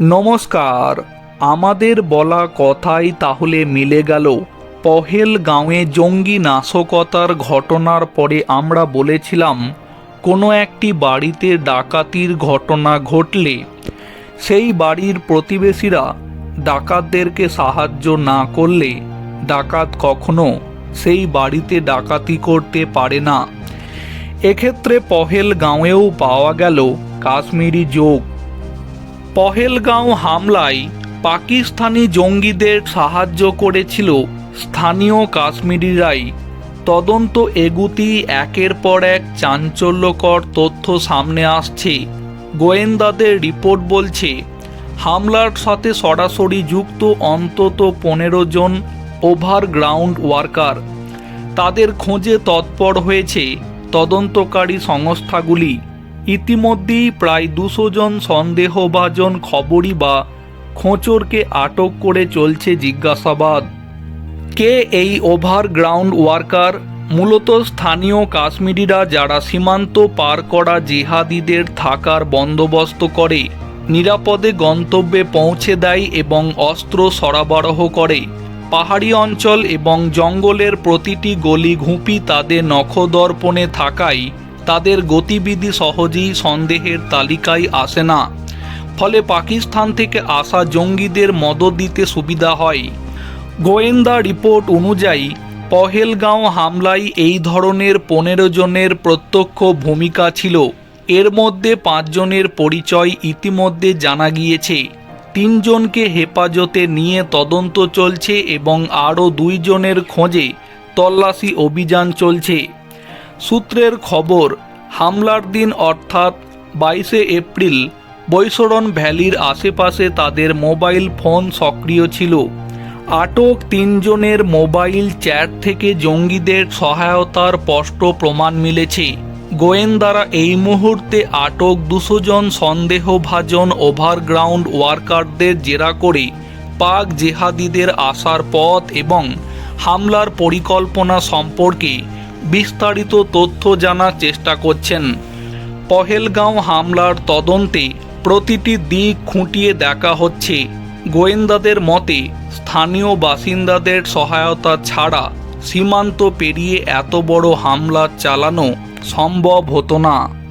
নমস্কার, আমাদের বলা কথাই তাহলে মিলে গেল। পহেল গাঁয়ে জঙ্গি নাশকতার ঘটনার পরে আমরা বলেছিলাম, কোনো একটি বাড়িতে ডাকাতির ঘটনা ঘটলে সেই বাড়ির প্রতিবেশীরা ডাকাতদেরকে সাহায্য না করলে ডাকাত কখনো সেই বাড়িতে ডাকাতি করতে পারে না। এক্ষেত্রে পহেল গাঁয়েও পাওয়া গেল কাশ্মীরি যোগ। পহেলগাঁও হামলায় পাকিস্তানি জঙ্গিদের সাহায্য করেছিল স্থানীয় কাশ্মীরিরাই তদন্ত এগুতি, একের পর এক চাঞ্চল্যকর তথ্য সামনে আসছে। গোয়েন্দাদের রিপোর্ট বলছে, হামলার সাথে সরাসরি যুক্ত অন্তত পনেরো জন ওভারগ্রাউন্ড ওয়ার্কার। তাদের খোঁজে তৎপর হয়েছে তদন্তকারী সংস্থাগুলি। ইতিমধ্যেই প্রায় দুশো জন সন্দেহভাজন খবরই বা খোঁচরকে আটক করে চলছে জিজ্ঞাসাবাদ। কে এই ওভারগ্রাউন্ড ওয়ার্কার? মূলত স্থানীয় কাশ্মীরিরা যারা সীমান্ত পার করা জিহাদিদের থাকার বন্দোবস্ত করে, নিরাপদে গন্তব্যে পৌঁছে দেয় এবং অস্ত্র সরবরাহ করে। পাহাড়ি অঞ্চল এবং জঙ্গলের প্রতিটি গলি ঘুঁপি তাদের নখদর্পণে থাকায় তাদের গতিবিধি সহজেই সন্দেহের তালিকায় আসে না। ফলে পাকিস্তান থেকে আসা জঙ্গিদের মদত দিতে সুবিধা হয়। গোয়েন্দা রিপোর্ট অনুযায়ী, পহেলগাঁও হামলায় এই ধরনের পনেরো জনের প্রত্যক্ষ ভূমিকা ছিল। এর মধ্যে পাঁচজনের পরিচয় ইতিমধ্যে জানা গিয়েছে। তিনজনকে হেফাজতে নিয়ে তদন্ত চলছে এবং আরও দুইজনের খোঁজে তল্লাশি অভিযান চলছে। সূত্রের খবর, হামলার দিন অর্থাৎ বাইশে এপ্রিল, বৈশরণ ভ্যালির আশেপাশে তাদের মোবাইল ফোন সক্রিয় ছিল। আটক তিনজনের মোবাইল চ্যাট থেকে জঙ্গিদের সহায়তার স্পষ্ট প্রমাণ মিলেছে। গোয়েন্দারা এই মুহূর্তে আটক দুশো জন সন্দেহভাজন ওভারগ্রাউন্ড ওয়ার্কারদের জেরা করে পাক জেহাদিদের আসার পথ এবং হামলার পরিকল্পনা সম্পর্কে বিস্তারিত তথ্য জানার চেষ্টা করছেন। পহেলগাঁও হামলার তদন্তে প্রতিটি দিক খুঁটিয়ে দেখা হচ্ছে। গোয়েন্দাদের মতে, স্থানীয় বাসিন্দাদের সহায়তা ছাড়া সীমান্ত পেরিয়ে এত বড় হামলা চালানো সম্ভব হতো না।